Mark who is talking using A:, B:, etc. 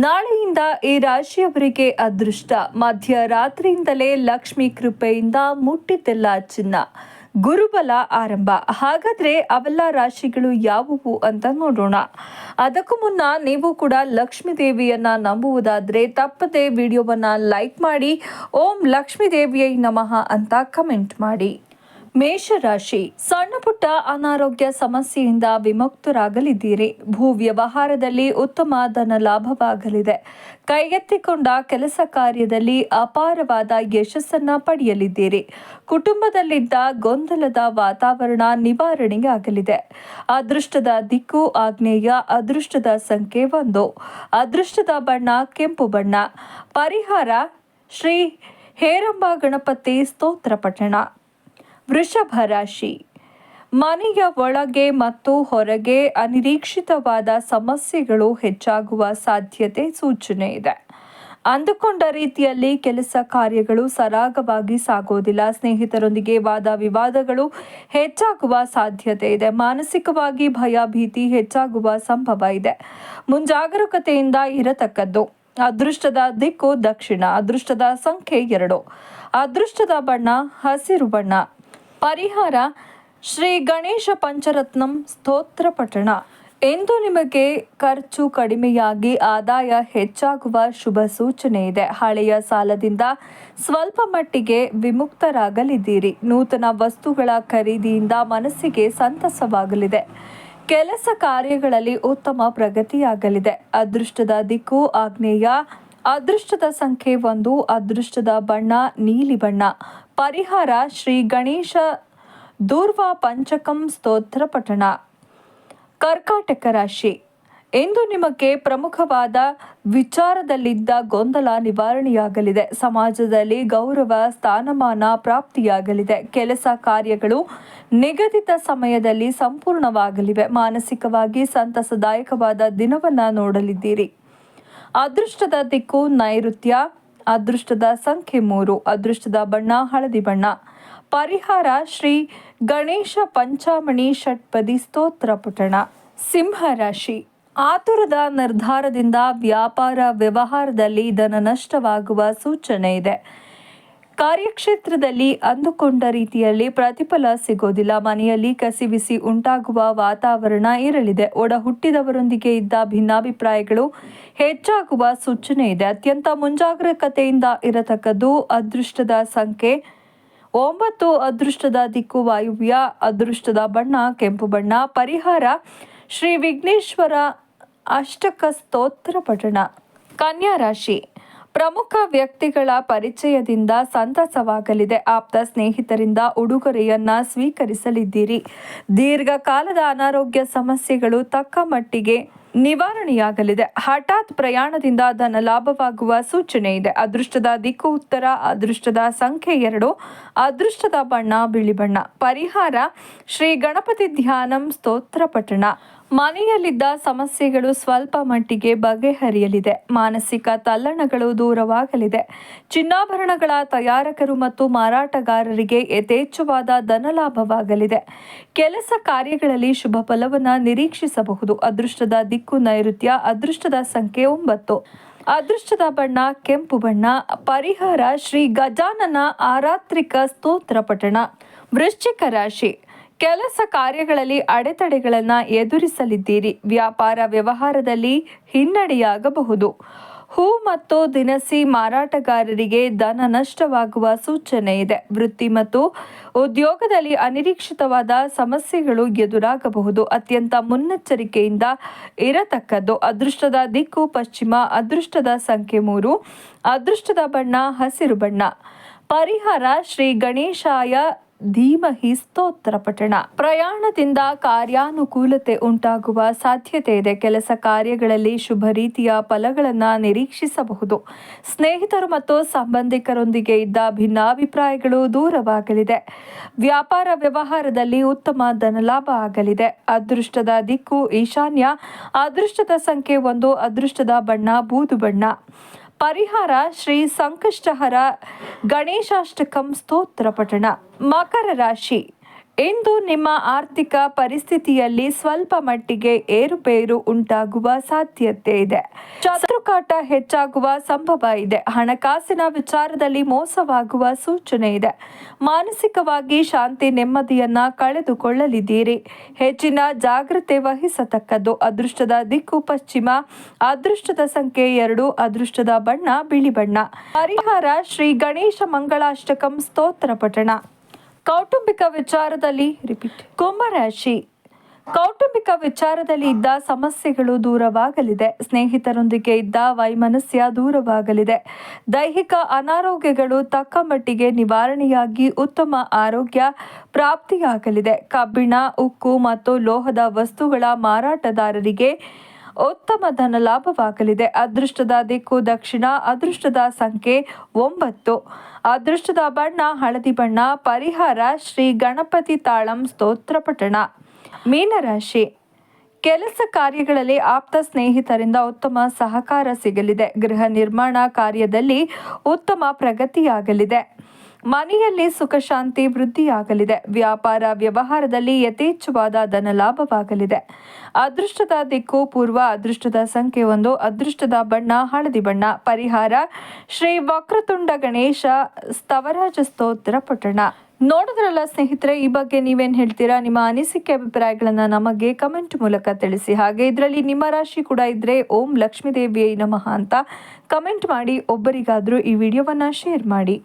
A: ನಾಳೆಯಿಂದ ಈ ರಾಶಿಯವರಿಗೆ ಅದೃಷ್ಟ. ಮಧ್ಯರಾತ್ರಿಯಿಂದಲೇ ಲಕ್ಷ್ಮಿ ಕೃಪೆಯಿಂದ ಮುಟ್ಟಿದ್ದೆಲ್ಲ ಚಿನ್ನ. ಗುರುಬಲ ಆರಂಭ. ಹಾಗಾದ್ರೆ ಅವೆಲ್ಲ ರಾಶಿಗಳು ಯಾವುವು ಅಂತ ನೋಡೋಣ. ಅದಕ್ಕೂ ಮುನ್ನ ನೀವು ಕೂಡ ಲಕ್ಷ್ಮೀ ದೇವಿಯನ್ನ ನಂಬುವುದಾದ್ರೆ ತಪ್ಪದೆ ವಿಡಿಯೋವನ್ನ ಲೈಕ್ ಮಾಡಿ. ಓಂ ಲಕ್ಷ್ಮೀ ದೇವಿಯೈ ನಮಃ ಅಂತ ಕಮೆಂಟ್ ಮಾಡಿ. ಮೇಷರಾಶಿ, ಸಣ್ಣ ಪುಟ್ಟ ಅನಾರೋಗ್ಯ ಸಮಸ್ಯೆಯಿಂದ ವಿಮುಕ್ತರಾಗಲಿದ್ದೀರಿ. ಭೂ ವ್ಯವಹಾರದಲ್ಲಿ ಉತ್ತಮ ಧನ ಲಾಭವಾಗಲಿದೆ. ಕೈಗೆತ್ತಿಕೊಂಡ ಕೆಲಸ ಕಾರ್ಯದಲ್ಲಿ ಅಪಾರವಾದ ಯಶಸ್ಸನ್ನ ಪಡೆಯಲಿದ್ದೀರಿ. ಕುಟುಂಬದಲ್ಲಿದ್ದ ಗೊಂದಲದ ವಾತಾವರಣ ನಿವಾರಣೆಯಾಗಲಿದೆ. ಅದೃಷ್ಟದ ದಿಕ್ಕು ಆಗ್ನೇಯ ಅದೃಷ್ಟದ ಸಂಖ್ಯೆ ಒಂದು. ಅದೃಷ್ಟದ ಬಣ್ಣ, ಕೆಂಪು ಬಣ್ಣ. ಪರಿಹಾರ, ಶ್ರೀ ಹೇರಂಬ ಗಣಪತಿ ಸ್ತೋತ್ರ ಪಠಣ. ವೃಷಭ ರಾಶಿ ಮನೆಯ ಒಳಗೆ ಮತ್ತು ಹೊರಗೆ ಅನಿರೀಕ್ಷಿತವಾದ ಸಮಸ್ಯೆಗಳು ಹೆಚ್ಚಾಗುವ ಸಾಧ್ಯತೆ ಸೂಚನೆ ಇದೆ. ಅಂದುಕೊಂಡ ರೀತಿಯಲ್ಲಿ ಕೆಲಸ ಕಾರ್ಯಗಳು ಸರಾಗವಾಗಿ ಸಾಗೋದಿಲ್ಲ. ಸ್ನೇಹಿತರೊಂದಿಗೆ ವಾದ ವಿವಾದಗಳು ಹೆಚ್ಚಾಗುವ ಸಾಧ್ಯತೆ ಇದೆ. ಮಾನಸಿಕವಾಗಿ ಭಯ, ಭೀತಿ ಹೆಚ್ಚಾಗುವ ಸಂಭವ ಇದೆ. ಮುಂಜಾಗರೂಕತೆಯಿಂದ ಇರತಕ್ಕದ್ದು. ಅದೃಷ್ಟದ ದಿಕ್ಕು ದಕ್ಷಿಣ, ಅದೃಷ್ಟದ ಸಂಖ್ಯೆ ಎರಡು. ಅದೃಷ್ಟದ ಬಣ್ಣ ಹಸಿರು ಬಣ್ಣ. ಪರಿಹಾರ ಶ್ರೀ ಗಣೇಶ ಪಂಚರತ್ನಂ ಸ್ತೋತ್ರ ಪಠಣ. ಎಂದು ನಿಮಗೆ ಖರ್ಚು ಕಡಿಮೆಯಾಗಿ ಆದಾಯ ಹೆಚ್ಚಾಗುವ ಶುಭ ಸೂಚನೆ ಇದೆ. ಹಳೆಯ ಸಾಲದಿಂದ ಸ್ವಲ್ಪ ಮಟ್ಟಿಗೆ ವಿಮುಕ್ತರಾಗಲಿದ್ದೀರಿ. ನೂತನ ವಸ್ತುಗಳ ಖರೀದಿಯಿಂದ ಮನಸ್ಸಿಗೆ ಸಂತಸವಾಗಲಿದೆ. ಕೆಲಸ ಕಾರ್ಯಗಳಲ್ಲಿ ಉತ್ತಮ ಪ್ರಗತಿಯಾಗಲಿದೆ. ಅದೃಷ್ಟದ ದಿಕ್ಕು ಆಗ್ನೇಯ ಅದೃಷ್ಟದ ಸಂಖ್ಯೆ ಒಂದು, ಅದೃಷ್ಟದ ಬಣ್ಣ ನೀಲಿ ಬಣ್ಣ. ಪರಿಹಾರ ಶ್ರೀ ಗಣೇಶ ದೂರ್ವ ಪಂಚಕಂ ಸ್ತೋತ್ರ ಪಠಣ. ಕರ್ಕಾಟಕ ರಾಶಿ. ಎಂದು ನಿಮಗೆ ಪ್ರಮುಖವಾದ ವಿಚಾರದಲ್ಲಿದ್ದ ಗೊಂದಲ ನಿವಾರಣೆಯಾಗಲಿದೆ. ಸಮಾಜದಲ್ಲಿ ಗೌರವ, ಸ್ಥಾನಮಾನ ಪ್ರಾಪ್ತಿಯಾಗಲಿದೆ. ಕೆಲಸ ಕಾರ್ಯಗಳು ನಿಗದಿತ ಸಮಯದಲ್ಲಿ ಸಂಪೂರ್ಣವಾಗಲಿವೆ. ಮಾನಸಿಕವಾಗಿ ಸಂತಸದಾಯಕವಾದ ದಿನವನ್ನು ನೋಡಲಿದ್ದೀರಿ. ಅದೃಷ್ಟದ ದಿಕ್ಕು ನೈಋತ್ಯ. ಅದೃಷ್ಟದ ಸಂಖ್ಯೆ ಮೂರು, ಅದೃಷ್ಟದ ಬಣ್ಣ, ಹಳದಿ ಬಣ್ಣ. ಪರಿಹಾರ ಶ್ರೀ ಗಣೇಶ ಪಂಚಾಮಣಿ ಷಟ್ಪದಿ ಸ್ತೋತ್ರ ಪುಟಣ ಸಿಂಹ ರಾಶಿ. ಆತುರದ ನಿರ್ಧಾರದಿಂದ ವ್ಯಾಪಾರ ವ್ಯವಹಾರದಲ್ಲಿ ಧನ ನಷ್ಟವಾಗುವ ಸೂಚನೆ ಇದೆ. ಕಾರ್ಯಕ್ಷೇತ್ರದಲ್ಲಿ ಅಂದುಕೊಂಡ ರೀತಿಯಲ್ಲಿ ಪ್ರತಿಫಲ ಸಿಗೋದಿಲ್ಲ. ಮನೆಯಲ್ಲಿ ಕಸಿವಿಸಿ ಉಂಟಾಗುವ ವಾತಾವರಣ ಇರಲಿದೆ. ಒಡ ಹುಟ್ಟಿದವರೊಂದಿಗೆ ಇದ್ದ ಭಿನ್ನಾಭಿಪ್ರಾಯಗಳು ಹೆಚ್ಚಾಗುವ ಸೂಚನೆ ಇದೆ. ಅತ್ಯಂತ ಮುಂಜಾಗ್ರತೆಯಿಂದ ಇರತಕ್ಕದ್ದು ಅದೃಷ್ಟದ ಸಂಖ್ಯೆ. ಒಂಬತ್ತು, ಅದೃಷ್ಟದ ದಿಕ್ಕು ವಾಯುವ್ಯ, ಅದೃಷ್ಟದ ಬಣ್ಣ ಕೆಂಪು ಬಣ್ಣ. ಪರಿಹಾರ, ಶ್ರೀ ವಿಘ್ನೇಶ್ವರ ಅಷ್ಟಕ ಸ್ತೋತ್ರ ಪಠಣ. ಕನ್ಯಾ ರಾಶಿ. ಪ್ರಮುಖ ವ್ಯಕ್ತಿಗಳ ಪರಿಚಯದಿಂದ ಸಂತಸವಾಗಲಿದೆ. ಆಪ್ತ ಸ್ನೇಹಿತರಿಂದ ಉಡುಗೊರೆಯನ್ನ ಸ್ವೀಕರಿಸಲಿದ್ದೀರಿ. ದೀರ್ಘಕಾಲದ ಅನಾರೋಗ್ಯ ಸಮಸ್ಯೆಗಳು ತಕ್ಕ ಮಟ್ಟಿಗೆ ನಿವಾರಣೆಯಾಗಲಿದೆ. ಹಠಾತ್ ಪ್ರಯಾಣದಿಂದ ಧನ ಲಾಭವಾಗುವ ಸೂಚನೆ ಇದೆ. ಅದೃಷ್ಟದ ದಿಕ್ಕು ಉತ್ತರ, ಅದೃಷ್ಟದ ಸಂಖ್ಯೆ ಎರಡು, ಅದೃಷ್ಟದ ಬಣ್ಣ ಬಿಳಿ ಬಣ್ಣ. ಪರಿಹಾರ ಶ್ರೀ ಗಣಪತಿ ಧ್ಯಾನಂ ಸ್ತೋತ್ರ ಪಠಣ. ಮನೆಯಲ್ಲಿದ್ದ ಸಮಸ್ಯೆಗಳು ಸ್ವಲ್ಪ ಮಟ್ಟಿಗೆ ಬಗೆಹರಿಯಲಿದೆ. ಮಾನಸಿಕ ತಲ್ಲಣಗಳು ದೂರವಾಗಲಿದೆ. ಚಿನ್ನಾಭರಣಗಳ ತಯಾರಕರು ಮತ್ತು ಮಾರಾಟಗಾರರಿಗೆ ಯಥೇಚ್ಛವಾದ ಧನಲಾಭವಾಗಲಿದೆ ಕೆಲಸ ಕಾರ್ಯಗಳಲ್ಲಿ ಶುಭ ಫಲವನ್ನು ನಿರೀಕ್ಷಿಸಬಹುದು. ಅದೃಷ್ಟದ ದಿಕ್ಕು ನೈಋತ್ಯ, ಅದೃಷ್ಟದ ಸಂಖ್ಯೆ ಒಂಬತ್ತು. ಅದೃಷ್ಟದ ಬಣ್ಣ ಕೆಂಪು ಬಣ್ಣ. ಪರಿಹಾರ ಶ್ರೀ ಗಜಾನನ ಆರಾತ್ರಿಕ ಸ್ತೋತ್ರ ಪಠಣ. ವೃಶ್ಚಿಕ ರಾಶಿ. ಕೆಲಸ ಕಾರ್ಯಗಳಲ್ಲಿ ಅಡೆತಡೆಗಳನ್ನು ಎದುರಿಸಲಿದ್ದೀರಿ. ವ್ಯಾಪಾರ ವ್ಯವಹಾರದಲ್ಲಿ ಹಿನ್ನಡೆಯಾಗಬಹುದು. ಹೂ ಮತ್ತು ದಿನಸಿ ಮಾರಾಟಗಾರರಿಗೆ ಧನ ನಷ್ಟವಾಗುವ ಸೂಚನೆ ಇದೆ. ವೃತ್ತಿ ಮತ್ತು ಉದ್ಯೋಗದಲ್ಲಿ ಅನಿರೀಕ್ಷಿತವಾದ ಸಮಸ್ಯೆಗಳು ಎದುರಾಗಬಹುದು. ಅತ್ಯಂತ ಮುನ್ನೆಚ್ಚರಿಕೆಯಿಂದ ಇರತಕ್ಕದ್ದು. ಅದೃಷ್ಟದ ದಿಕ್ಕು ಪಶ್ಚಿಮ, ಅದೃಷ್ಟದ ಸಂಖ್ಯೆ ಮೂರು, ಅದೃಷ್ಟದ ಬಣ್ಣ ಹಸಿರು ಬಣ್ಣ. ಪರಿಹಾರ ಶ್ರೀ ಗಣೇಶಾಯ ಧೀಮಹಿ ಸ್ತೋತ್ರ ಪಠಣ. ಪ್ರಯಾಣದಿಂದ ಕಾರ್ಯಾನುಕೂಲತೆ ಉಂಟಾಗುವ ಸಾಧ್ಯತೆ ಇದೆ. ಕೆಲಸ ಕಾರ್ಯಗಳಲ್ಲಿ ಶುಭ ರೀತಿಯ ಫಲಗಳನ್ನು ನಿರೀಕ್ಷಿಸಬಹುದು. ಸ್ನೇಹಿತರು ಮತ್ತು ಸಂಬಂಧಿಕರೊಂದಿಗೆ ಇದ್ದ ಭಿನ್ನಾಭಿಪ್ರಾಯಗಳು ದೂರವಾಗಲಿದೆ. ವ್ಯಾಪಾರ ವ್ಯವಹಾರದಲ್ಲಿ ಉತ್ತಮ ಧನಲಾಭ ಆಗಲಿದೆ. ಅದೃಷ್ಟದ ದಿಕ್ಕು ಈಶಾನ್ಯ. ಅದೃಷ್ಟದ ಸಂಖ್ಯೆ ಒಂದು. ಅದೃಷ್ಟದ ಬಣ್ಣ ಬೂದು ಬಣ್ಣ. ಪರಿಹಾರ ಶ್ರೀ ಸಂಕಷ್ಟಹರ ಗಣೇಶಾಷ್ಟಕಂ ಸ್ತೋತ್ರ ಪಠಣ. ಮಕರ ರಾಶಿ. ಇಂದು ನಿಮ್ಮ ಆರ್ಥಿಕ ಪರಿಸ್ಥಿತಿಯಲ್ಲಿ ಸ್ವಲ್ಪ ಮಟ್ಟಿಗೆ ಏರುಪೇರು ಉಂಟಾಗುವ ಸಾಧ್ಯತೆ ಇದೆ. ಶತ್ರುಕಾಟ ಹೆಚ್ಚಾಗುವ ಸಂಭವ ಇದೆ. ಹಣಕಾಸಿನ ವಿಚಾರದಲ್ಲಿ ಮೋಸವಾಗುವ ಸೂಚನೆ ಇದೆ. ಮಾನಸಿಕವಾಗಿ ಶಾಂತಿ ನೆಮ್ಮದಿಯನ್ನ ಕಳೆದುಕೊಳ್ಳಲಿದ್ದೀರಿ. ಹೆಚ್ಚಿನ ಜಾಗ್ರತೆ ವಹಿಸತಕ್ಕದ್ದು ಅದೃಷ್ಟದ ದಿಕ್ಕು ಪಶ್ಚಿಮ, ಅದೃಷ್ಟದ ಸಂಖ್ಯೆ ಎರಡು, ಅದೃಷ್ಟದ ಬಣ್ಣ ಬಿಳಿ ಬಣ್ಣ. ಪರಿಹಾರ ಶ್ರೀ ಗಣೇಶ ಮಂಗಳಾಷ್ಟಕಂ ಸ್ತೋತ್ರ ಪಠಣ. ಕೌಟುಂಬಿಕ ವಿಚಾರದಲ್ಲಿ ರಿಪೀಟ್ ಕುಂಭರಾಶಿ. ಕೌಟುಂಬಿಕ ವಿಚಾರದಲ್ಲಿ ಇದ್ದ ಸಮಸ್ಯೆಗಳು ದೂರವಾಗಲಿದೆ. ಸ್ನೇಹಿತರೊಂದಿಗೆ ಇದ್ದ ವೈಮನಸ್ಯ ದೂರವಾಗಲಿದೆ. ದೈಹಿಕ ಅನಾರೋಗ್ಯಗಳು ತಕ್ಕ ಮಟ್ಟಿಗೆ ನಿವಾರಣೆಯಾಗಿ ಉತ್ತಮ ಆರೋಗ್ಯ ಪ್ರಾಪ್ತಿಯಾಗಲಿದೆ. ಕಬ್ಬಿಣ, ಉಕ್ಕು ಮತ್ತು ಲೋಹದ ವಸ್ತುಗಳ ಮಾರಾಟಗಾರರಿಗೆ ಉತ್ತಮ ಧನ ಲಾಭವಾಗಲಿದೆ. ಅದೃಷ್ಟದ ದಿಕ್ಕು ದಕ್ಷಿಣ, ಅದೃಷ್ಟದ ಸಂಖ್ಯೆ ಒಂಬತ್ತು. ಅದೃಷ್ಟದ ಬಣ್ಣ ಹಳದಿ ಬಣ್ಣ, ಪರಿಹಾರ ಶ್ರೀ ಗಣಪತಿ ತಾಳಂ ಸ್ತೋತ್ರ ಪಠಣ. ಮೀನರಾಶಿ ಕೆಲಸ ಕಾರ್ಯಗಳಲ್ಲಿ ಆಪ್ತ ಸ್ನೇಹಿತರಿಂದ ಉತ್ತಮ ಸಹಕಾರ ಸಿಗಲಿದೆ. ಗೃಹ ನಿರ್ಮಾಣ ಕಾರ್ಯದಲ್ಲಿ ಉತ್ತಮ ಪ್ರಗತಿಯಾಗಲಿದೆ. ಮನೆಯಲ್ಲಿ ಸುಖ ಶಾಂತಿ ವೃದ್ಧಿಯಾಗಲಿದೆ. ವ್ಯಾಪಾರ ವ್ಯವಹಾರದಲ್ಲಿ ಯಥೇಚ್ಛವಾದ ಧನ ಲಾಭವಾಗಲಿದೆ. ಅದೃಷ್ಟದ ದಿಕ್ಕು ಪೂರ್ವ ಅದೃಷ್ಟದ ಸಂಖ್ಯೆ ಒಂದು. ಅದೃಷ್ಟದ ಬಣ್ಣ ಹಳದಿ ಬಣ್ಣ. ಪರಿಹಾರ ಶ್ರೀ ವಕ್ರತುಂಡ ಗಣೇಶ ಸ್ತವರಾಜ ಸ್ತೋತ್ರ ಪಠಣ. ನೋಡಿದ್ರಲ್ಲ ಸ್ನೇಹಿತರೆ, ಈ ಬಗ್ಗೆ ನೀವೇನು ಹೇಳ್ತೀರಾ? ನಿಮ್ಮ ಅನಿಸಿಕೆ ಅಭಿಪ್ರಾಯಗಳನ್ನು ನಮಗೆ ಕಮೆಂಟ್ ಮೂಲಕ ತಿಳಿಸಿ. ಹಾಗೆ ಇದರಲ್ಲಿ ನಿಮ್ಮ ರಾಶಿ ಕೂಡ ಇದ್ದರೆ ಓಂ ಲಕ್ಷ್ಮೀ ದೇವಿಯೈ ನಮಃ ಅಂತ ಕಮೆಂಟ್ ಮಾಡಿ, ಒಬ್ಬರಿಗಾದರೂ ಈ ವಿಡಿಯೋವನ್ನ ಶೇರ್ ಮಾಡಿ.